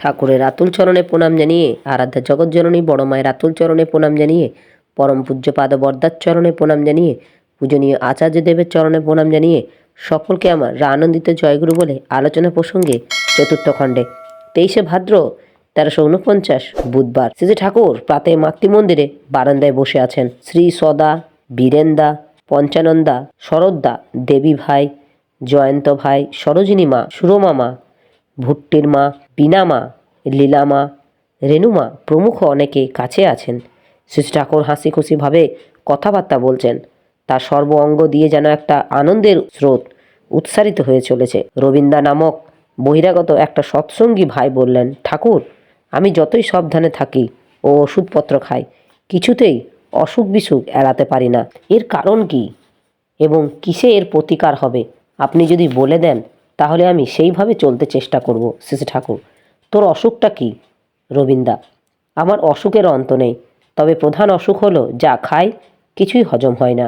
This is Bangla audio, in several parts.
ঠাকুরের আতুল চরণে প্রণাম জানিয়ে, আরাধ্যা জগৎজননী বড় মায়ের আতুল চরণে প্রণাম জানিয়ে, পরম পূজ্যপাদ বরদার চরণে প্রণাম জানিয়ে, পূজনীয় আচার্য দেবের চরণে প্রণাম জানিয়ে, সকলকে আমার আনন্দিত জয়গুরু বলে আলোচনা প্রসঙ্গে চতুর্থ খণ্ডে। তেইশে ভাদ্র, তেরোশো উনপঞ্চাশ বুধবার। শ্রী ঠাকুর প্রাতে মাতৃমন্দিরে বারান্দায় বসে আছেন। শ্রী সদা, বীরেন্দা, পঞ্চানন্দা শরদ্দা দেবী ভাই, জয়ন্ত ভাই, সরোজিনী মা, সুরমা মা, ভুট্টির মা বিনা লীলামা লীলা মা রেণুমা প্রমুখ অনেকে কাছে আছেন। শ্রী ঠাকুর হাসি খুশিভাবে কথাবার্তা বলছেন। তার সর্ব অঙ্গ দিয়ে যেন একটা আনন্দের স্রোত উৎসারিত হয়ে চলেছে। রবীন্দ্রা নামক বহিরাগত একটা সৎসঙ্গী ভাই বললেন, ঠাকুর, আমি যতই সাবধানে থাকি ও ওষুধপত্র খাই, কিছুতেই অসুখ বিসুখ এড়াতে পারি না। এর কারণ কি এবং কিসে এর প্রতিকার হবে? আপনি যদি বলে দেন, তাহলে আমি সেইভাবে চলতে চেষ্টা করব। শ্রী ঠাকুর তোর অসুখটা কি? রবীন্দা, আমার অসুখের অন্ত নেই, তবে প্রধান অসুখ হলো যা খাই কিছুই হজম হয় না।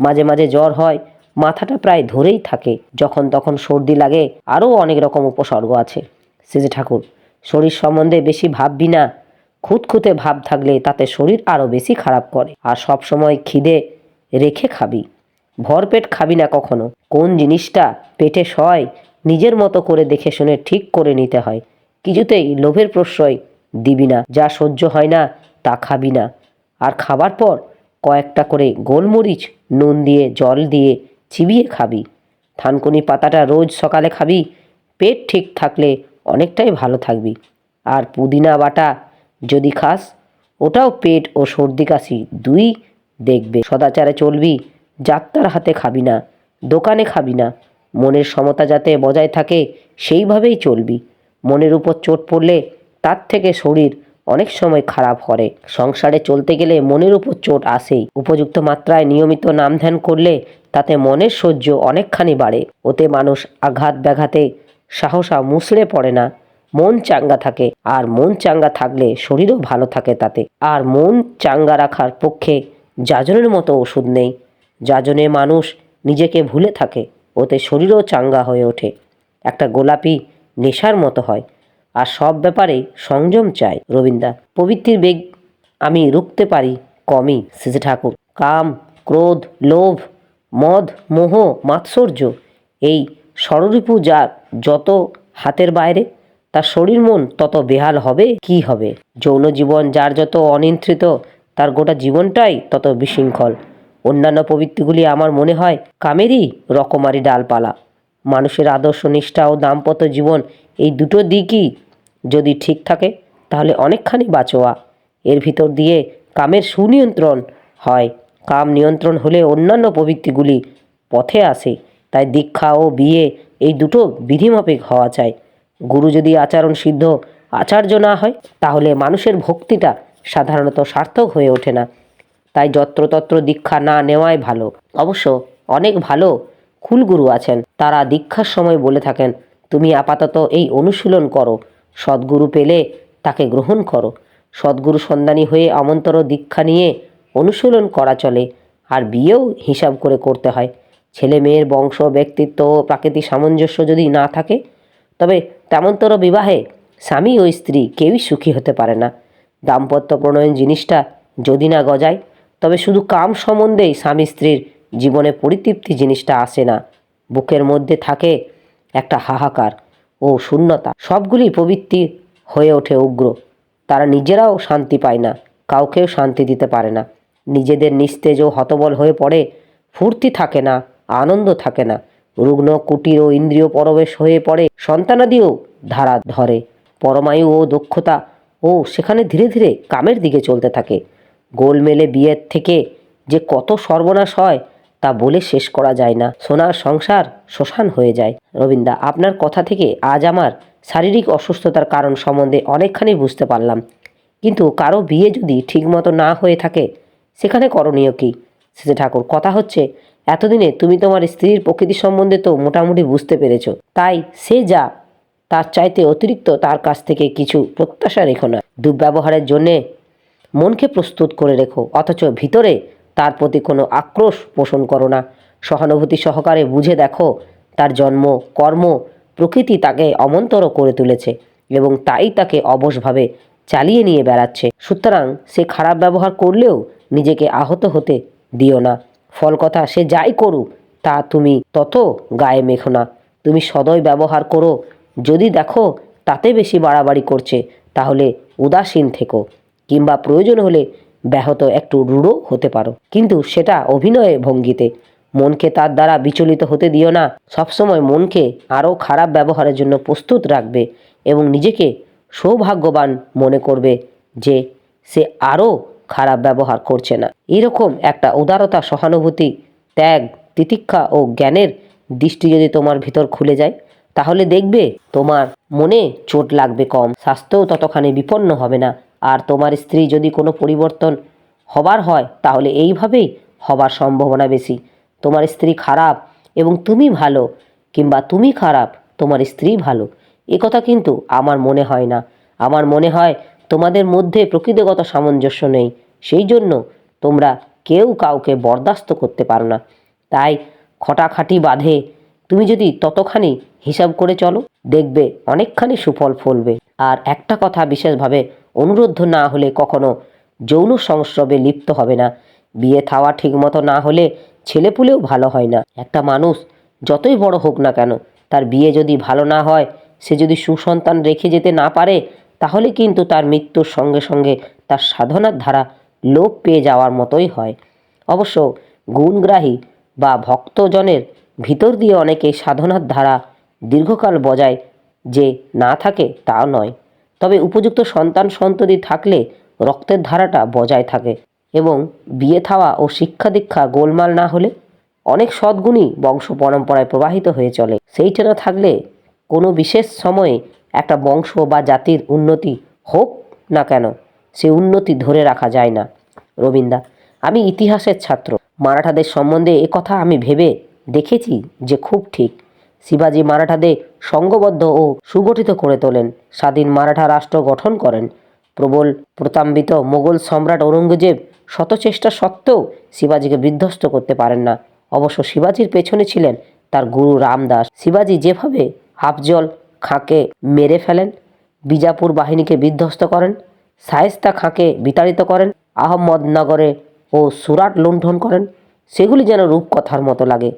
মাঝে মাঝে জ্বর হয়, মাথাটা প্রায় ধরেই থাকে, যখন তখন সর্দি লাগে, আরও অনেক রকম উপসর্গ আছে। শ্রী ঠাকুর, শরীর সম্বন্ধে বেশি ভাববি না। খুঁতখুঁতে ভাব থাকলে তাতে শরীর আরও বেশি খারাপ করে। আর সব সময় খিদে রেখে খাবি। ভরপেট খাবি না কখনো। কোন জিনিসটা পেটে সয়, নিজের মতো করে দেখে শুনে ঠিক করে নিতে হয়। কিছুতেই লোভের প্রশ্রয় দিবি না। যা সহ্য হয় না, তা খাবি না। আর খাবার পর কয়েকটা করে গোলমরিচ, নুন দিয়ে, জল দিয়ে চিবিয়ে খাবি। থানকুনি পাতাটা রোজ সকালে খাবি। পেট ঠিক থাকলে অনেকটাই ভালো থাকবি। আর পুদিনা বাটা যদি খাস, ওটাও পেট ও সর্দি কাশি দুই দেখবে। সদাচারে চলবি, যাত্রার হাতে খাবি না, দোকানে খাবি না। মনের সমতা যাতে বজায় থাকে, সেইভাবেই চলবি। মনের উপর চোট পড়লে তার থেকে শরীর অনেক সময় খারাপ করে। সংসারে চলতে গেলে মনের উপর চোট আসেই। উপযুক্ত মাত্রায় নিয়মিত নাম ধ্যান করলে তাতে মনের সহ্য অনেকখানি বাড়ে। ওতে মানুষ আঘাত ব্যাঘাতে সাহসা মুসড়ে পড়ে না। মন চাঙ্গা থাকে আর মন চাঙ্গা থাকলে শরীরও ভালো থাকে তাতে। আর মন চাঙ্গা রাখার পক্ষে যাজনের মতো ওষুধ নেই। যাজনে মানুষ নিজেকে ভুলে থাকে। ওতে শরীরও চাঙ্গা হয়ে ওঠে। একটা গোলাপি নেশার মতো হয়। আর সব ব্যাপারে সংযম চাই রবীন্দ্রা প্রবৃত্তির বেগ আমি রুখতে পারি কমই শ্রী ঠাকুর। কাম, ক্রোধ, লোভ, মদ, মোহ, মাৎসর্য, এই ষড়রিপু যার যত হাতের বাইরে, তার শরীর মন তত বেহাল হবে, কি হবে? যৌন জীবন যার যত অনিয়ন্ত্রিত, তার গোটা জীবনটাই তত বিশৃঙ্খল। অন্যান্য প্রবৃত্তিগুলি আমার মনে হয় কামেরই রকমারি ডালপালা। মানুষের আদর্শ, নিষ্ঠা ও দাম্পত্য জীবন এই দুটো দিকই যদি ঠিক থাকে, তাহলে অনেকখানি বাঁচোয়া। এর ভিতর দিয়ে কামের সুনিয়ন্ত্রণ হয়। কাম নিয়ন্ত্রণ হলে অন্যান্য প্রবৃত্তিগুলি পথে আসে। তাই দীক্ষা ও বিয়ে এই দুটো বিধিমাফিক হওয়া চাই। গুরু যদি আচরণ সিদ্ধ, আচার্য না হয়, তাহলে মানুষের ভক্তিটা সাধারণত সার্থক হয়ে ওঠে না। তাই যত্রতত্র দীক্ষা না নেওয়াই ভালো। অবশ্য অনেক ভালো কুলগুরু আছেন। তারা দীক্ষার সময় বলে থাকেন, তুমি আপাতত এই অনুশীলন করো। সদ্গুরু পেলে তাকে গ্রহণ করো। সদ্গুরু সন্ধানী হয়ে আমন্তর দীক্ষা নিয়ে অনুশীলন করা চলে, আর বিয়েও হিসাব করে করতে হয়। ছেলে মেয়ের বংশ, ব্যক্তিত্ব প্রাকৃতিক সামঞ্জস্য যদি না থাকে, তবে তেমনতর বিবাহে স্বামী ও স্ত্রী কেউই সুখী হতে পারে না। দাম্পত্য প্রণয়ন জিনিসটা যদি না গজায়, তবে শুধু কাম সম্বন্ধেই স্বামী স্ত্রীর জীবনে পরিতৃপ্তি জিনিসটা আসে না। বুকের মধ্যে থাকে একটা হাহাকার ও শূন্যতা। সবগুলি প্রবৃত্তি হয়ে ওঠে উগ্র। তারা নিজেরাও শান্তি পায় না, কাউকেও শান্তি দিতে পারে না। নিজেদের নিস্তেজ ও হতবল হয়ে পড়ে, ফুর্তি থাকে না, আনন্দ থাকে না। রুগ্ন, কুটির ও ইন্দ্রিয় পরবেশ হয়ে পড়ে, সন্তানাদিও ধারা ধরে। পরমায়ু ও দক্ষতা ও সেখানে ধীরে ধীরে কামের দিকে চলতে থাকে। গোলমেলে বিয়ের থেকে যে কত সর্বনাশ হয় তা বলে শেষ করা যায় না। সোনার সংসার শ্মশান হয়ে যায়। রবীন্দা, আপনার কথা থেকে আজ আমার শারীরিক অসুস্থতার কারণ সম্বন্ধে অনেকখানি বুঝতে পারলাম। কিন্তু কারও বিয়ে যদি ঠিকমতো না হয়ে থাকে, সেখানে করণীয় কী? শ্রী ঠাকুর, কথা হচ্ছে, এতদিনে তুমি তোমার স্ত্রীর প্রকৃতি সম্বন্ধে তো মোটামুটি বুঝতে পেরেছ। তাই সে যা, তার চাইতে অতিরিক্ত তার কাছ থেকে কিছু প্রত্যাশা রেখো না। দুর্ব্যবহারের জন্যে মনকে প্রস্তুত করে রেখো, অথচ ভিতরে তার প্রতি কোনো আক্রোশ পোষণ করো না। সহানুভূতি সহকারে বুঝে দেখো, তার জন্ম, কর্ম, প্রকৃতি তাকে অমন্তর করে তুলেছে এবং তাই তাকে অবশভাবে চালিয়ে নিয়ে বেড়াচ্ছে। সুতরাং সে খারাপ ব্যবহার করলেও নিজেকে আহত হতে দিও না। ফল কথা, সে যাই করুক, তা তুমি তত গায়ে মেখো না। তুমি সদয় ব্যবহার করো। যদি দেখো তাতে বেশি বাড়াবাড়ি করছে, তাহলে উদাসীন থেকো কিংবা প্রয়োজন হলে ব্যাহত একটু রূঢ় হতে পারো। কিন্তু সেটা অভিনয়ে ভঙ্গিতে। মনকে তার দ্বারা বিচলিত হতে দিও না। সবসময় মনকে আরও খারাপ ব্যবহারের জন্য প্রস্তুত রাখবে এবং নিজেকে সৌভাগ্যবান মনে করবে যে সে আরও খারাপ ব্যবহার করছে না। এরকম একটা উদারতা, সহানুভূতি, ত্যাগ, তিতিক্ষা ও জ্ঞানের দৃষ্টি যদি তোমার ভিতর খুলে যায়, তাহলে দেখবে তোমার মনে চোট লাগবে কম। স্বাস্থ্যও ততখানি বিপন্ন হবে না। আর তোমার স্ত্রী যদি কোনো পরিবর্তন হবার হয়, তাহলে এইভাবেই হবার সম্ভাবনা বেশি। তোমার স্ত্রী খারাপ এবং তুমি ভালো, কিংবা তুমি খারাপ, তোমার স্ত্রী ভালো। এ কথা কিন্তু আমার মনে হয় না। আমার মনে হয় তোমাদের মধ্যে প্রকৃতিগত সামঞ্জস্য নেই। সেই জন্য তোমরা কেউ কাউকে বরদাস্ত করতে পারো না। তাই খটাখাটি বাঁধে, তুমি যদি ততখানি হিসাব করে চলো, দেখবে অনেকখানি সুফল ফলবে। আর একটা কথা বিশেষভাবে অনুরোধ না হলে কখনো যৌন সংস্রবে লিপ্ত হবে না। বিয়ে থাওয়া ঠিকমতো না হলে ছেলেপুলেও ভালো হয় না। একটা মানুষ যতই বড় হোক না কেন, তার বিয়ে যদি ভালো না হয়, সে যদি সুসন্তান রেখে যেতে না পারে, তাহলে কিন্তু তার মৃত্যুর সঙ্গে সঙ্গে তার সাধনার ধারা লোপ পেয়ে যাওয়ার মতোই হয়। অবশ্য গুণগ্রাহী বা ভক্তজনের ভিতর দিয়ে অনেকে সাধনার ধারা দীর্ঘকাল বজায় যে না থাকে তা নয়। তবে উপযুক্ত সন্তান সন্ততি থাকলে রক্তের ধারাটা বজায় থাকে এবং বিয়ে থাওয়া ও শিক্ষা দীক্ষা গোলমাল না হলে অনেক সদ্গুণই বংশ পরম্পরায় প্রবাহিত হয়ে চলে। সেইটা না থাকলে কোনো বিশেষ সময়ে একটা বংশ বা জাতির উন্নতি হোক না কেন, সে উন্নতি ধরে রাখা যায় না। রবীন্দা, আমি ইতিহাসের ছাত্র। মারাঠাদের সম্বন্ধে কথা আমি ভেবে দেখেছি যে খুব ঠিক। শিবাজি মারাঠাদের সংঘবদ্ধ ও সুগঠিত করে তোলেন। স্বাধীন মারাঠা রাষ্ট্র গঠন করেন। প্রবল প্রতাম্বিত মোগল সম্রাট ঔরঙ্গজেব শত চেষ্টা সত্ত্বেও শিবাজিকে বিধ্বস্ত করতে পারেন না। অবশ্য শিবাজির পেছনে ছিলেন তার গুরু রামদাস। শিবাজি যেভাবে আফজল খাঁকে মেরে ফেলেন, বিজাপুর বাহিনীকে বিধ্বস্ত করেন, শায়েস্তা খাঁকে বিতাড়িত করেন, আহমদনগরে ও সুরাট লুণ্ঠন করেন, সেগুলি যেন রূপকথার মতো লাগে।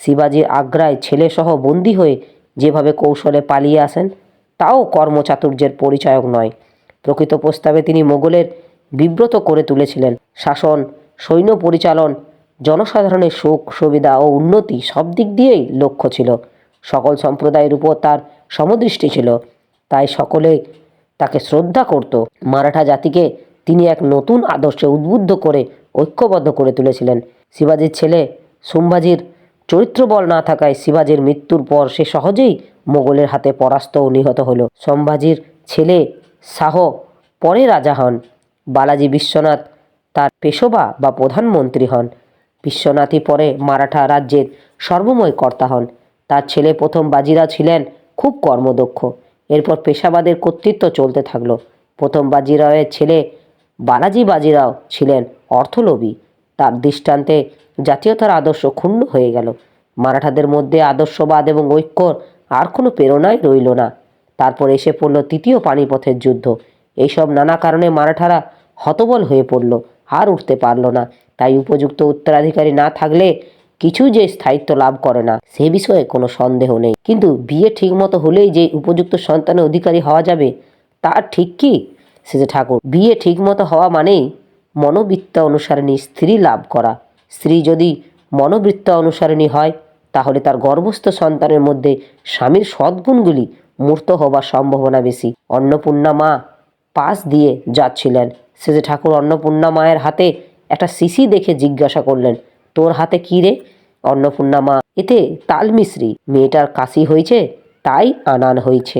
শিবাজির আগ্রায় ছেলেসহ বন্দী হয়ে যেভাবে কৌশলে পালিয়ে আসেন, তাও কর্মচাতুর্যের পরিচায়ক নয়। প্রকৃত প্রস্তাবে তিনি মোগলের বিব্রত করে তুলেছিলেন। শাসন, সৈন্য পরিচালন, জনসাধারণের সুখ, সুবিধা ও উন্নতি সব দিক দিয়েই লক্ষ্য ছিল। সকল সম্প্রদায়ের উপর তার সমদৃষ্টি ছিল। তাই সকলে তাকে শ্রদ্ধা করত। মারাঠা জাতিকে তিনি এক নতুন আদর্শে উদ্বুদ্ধ করে ঐক্যবদ্ধ করে তুলেছিলেন। শিবাজির ছেলে সম্ভাজির চরিত্রবল না থাকায় শিবাজির মৃত্যুর পর সে সহজেই মোগলের হাতে পরাস্ত ও নিহত হলো। সম্ভাজির ছেলে শাহ পরে রাজা হন। বালাজি বিশ্বনাথ তার পেশোবা বা প্রধানমন্ত্রী হন। বিশ্বনাথই পরে মারাঠা রাজ্যের সর্বময় কর্তা হন। তার ছেলে প্রথম বাজিরাও ছিলেন, খুব কর্মদক্ষ। এরপর পেশাবাদের কর্তৃত্ব চলতে থাকল। প্রথম বাজিরাওয়ের ছেলে বালাজি বাজিরাও ছিলেন অর্থলোভী। তার দৃষ্টান্তে জাতীয়তার আদর্শ ক্ষুণ্ণ হয়ে গেল। মারাঠাদের মধ্যে আদর্শবাদ এবং ঐক্যর আর কোনো প্রেরণাই রইল না। তারপর এসে পড়ল তৃতীয় পানিপথের যুদ্ধ। এইসব নানা কারণে মারাঠারা হতবল হয়ে পড়ল, আর উঠতে পারল না। তাই উপযুক্ত উত্তরাধিকারী না থাকলে কিছু যে স্থায়িত্ব লাভ করে না, সে বিষয়ে কোনো সন্দেহ নেই। কিন্তু বিয়ে ঠিকমতো হলেই যে উপযুক্ত সন্তানের অধিকারী হওয়া যাবে, তা ঠিক কি? সে যে ঠাকুর, বিয়ে ঠিকমতো হওয়া মানেই মনোবৃত্তা অনুসারিণী স্ত্রী লাভ করা। স্ত্রী যদি মনোবৃত্তা অনুসারিণী হয়, তাহলে তার গর্ভস্থ সন্তানের মধ্যে স্বামীর সদ্গুণগুলি মূর্ত হবার সম্ভাবনা বেশি। অন্নপূর্ণা মা পাশ দিয়ে যাচ্ছিলেন। সে যে ঠাকুর অন্নপূর্ণা মায়ের হাতে একটা শিশি দেখে জিজ্ঞাসা করলেন, তোর হাতে কী রে? অন্নপূর্ণা মা, এতে তাল মিশ্রি। মেয়েটার কাশি হয়েছে, তাই আনান হয়েছে।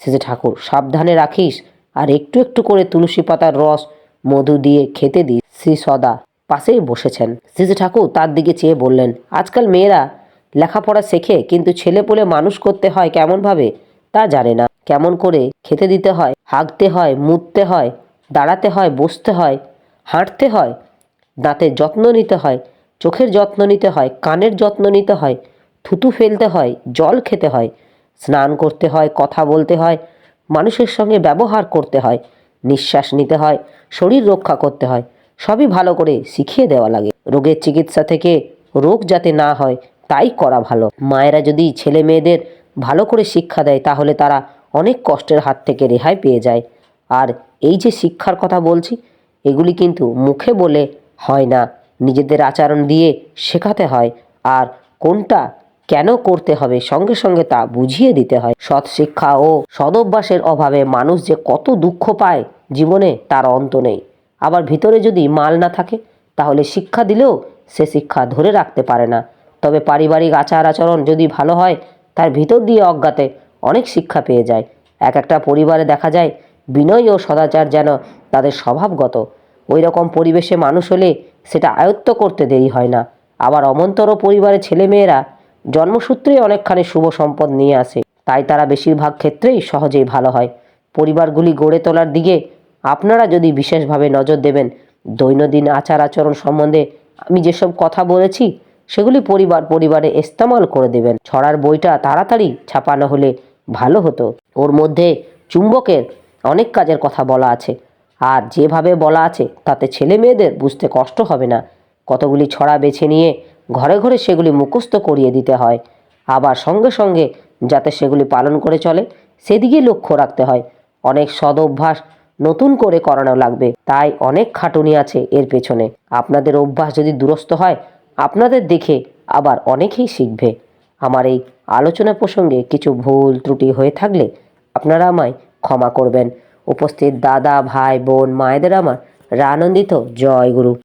সেজে ঠাকুর, সাবধানে রাখিস, আর একটু একটু করে তুলসী পাতার রস মধু দিয়ে খেতে দিস। শ্রী সদা পাশেই বসেছেন। সেজে ঠাকুর তার দিকে চেয়ে বললেন, আজকাল মেয়েরা লেখাপড়া শেখে, কিন্তু ছেলে পুলে মানুষ করতে হয় কেমনভাবে তা জানে না। কেমন করে খেতে দিতে হয়, হাঁকতে হয়, মুততে হয়, দাঁড়াতে হয়, বসতে হয়, হাঁটতে হয় দাঁতের যত্ন নিতে হয়, চোখের যত্ন নিতে হয়, কানের যত্ন নিতে হয়, থুতু ফেলতে হয়, জল খেতে হয়, স্নান করতে হয়, কথা বলতে হয়, মানুষের সঙ্গে ব্যবহার করতে হয়, নিঃশ্বাস নিতে হয়, শরীর রক্ষা করতে হয় সবই ভালো করে শিখিয়ে দেওয়া লাগে। রোগের চিকিৎসা থেকে রোগ যাতে না হয়, তাই করা ভালো। মায়েরা যদি ছেলে মেয়েদের ভালো করে শিক্ষা দেয়, তাহলে তারা অনেক কষ্টের হাত থেকে রেহাই পেয়ে যায়। আর এই যে শিক্ষার কথা বলছি, এগুলি কিন্তু মুখে বলে হয় না। নিজেদের আচরণ দিয়ে শেখাতে হয়। আর কোনটা কেন করতে হবে, সঙ্গে সঙ্গে তা বুঝিয়ে দিতে হয়। সৎ শিক্ষা ও সদভ্যাসের অভাবে মানুষ যে কত দুঃখ পায়, জীবনে তার অন্ত নেই। আবার ভিতরে যদি মাল না থাকে, তাহলে শিক্ষা দিলেও সে শিক্ষা ধরে রাখতে পারে না। তবে পারিবারিক আচার আচরণ যদি ভালো হয়, তার ভিতর দিয়ে অজ্ঞাতে অনেক শিক্ষা পেয়ে যায়। এক একটা পরিবারে দেখা যায়, বিনয় ও সদাচার যেন তাদের স্বভাবগত। ওই রকম পরিবেশে মানুষ হলে সেটা আয়ত্ত করতে দেরি হয় না। আবার অমন্তর পরিবারের ছেলেমেয়েরা জন্মসূত্রেই অনেকখানি শুভ সম্পদ নিয়ে আসে। তাই তারা বেশিরভাগ ক্ষেত্রেই সহজেই ভালো হয়। পরিবারগুলি গড়ে তোলার দিকে আপনারা যদি বিশেষভাবে নজর দেবেন, দৈনন্দিন আচার আচরণ সম্বন্ধে আমি যেসব কথা বলেছি, সেগুলি পরিবার পরিবারে ইস্তেমাল করে দেবেন। ছড়ার বইটা তাড়াতাড়ি ছাপানো হলে ভালো হতো। ওর মধ্যে চুম্বকের অনেক কাজের কথা বলা আছে। আর যেভাবে বলা আছে, তাতে ছেলে মেয়েদের বুঝতে কষ্ট হবে না। কতগুলি ছড়া বেছে নিয়ে ঘরে ঘরে সেগুলি মুখস্থ করিয়ে দিতে হয়। আবার সঙ্গে সঙ্গে যাতে সেগুলি পালন করে চলে, সেদিকে লক্ষ্য রাখতে হয়। অনেক সদ অভ্যাস নতুন করে করানো লাগবে। তাই অনেক খাটুনি আছে এর পেছনে। আপনাদের অভ্যাস যদি দুরস্ত হয়, আপনাদের দেখে আবার অনেকেই শিখবে। আমার এই আলোচনা প্রসঙ্গে কিছু ভুল ত্রুটি হয়ে থাকলে আপনারা আমায় ক্ষমা করবেন। উপস্থিত দাদা, ভাই, বোন, মায়েদের আমার রানন্দিত জয় গুরু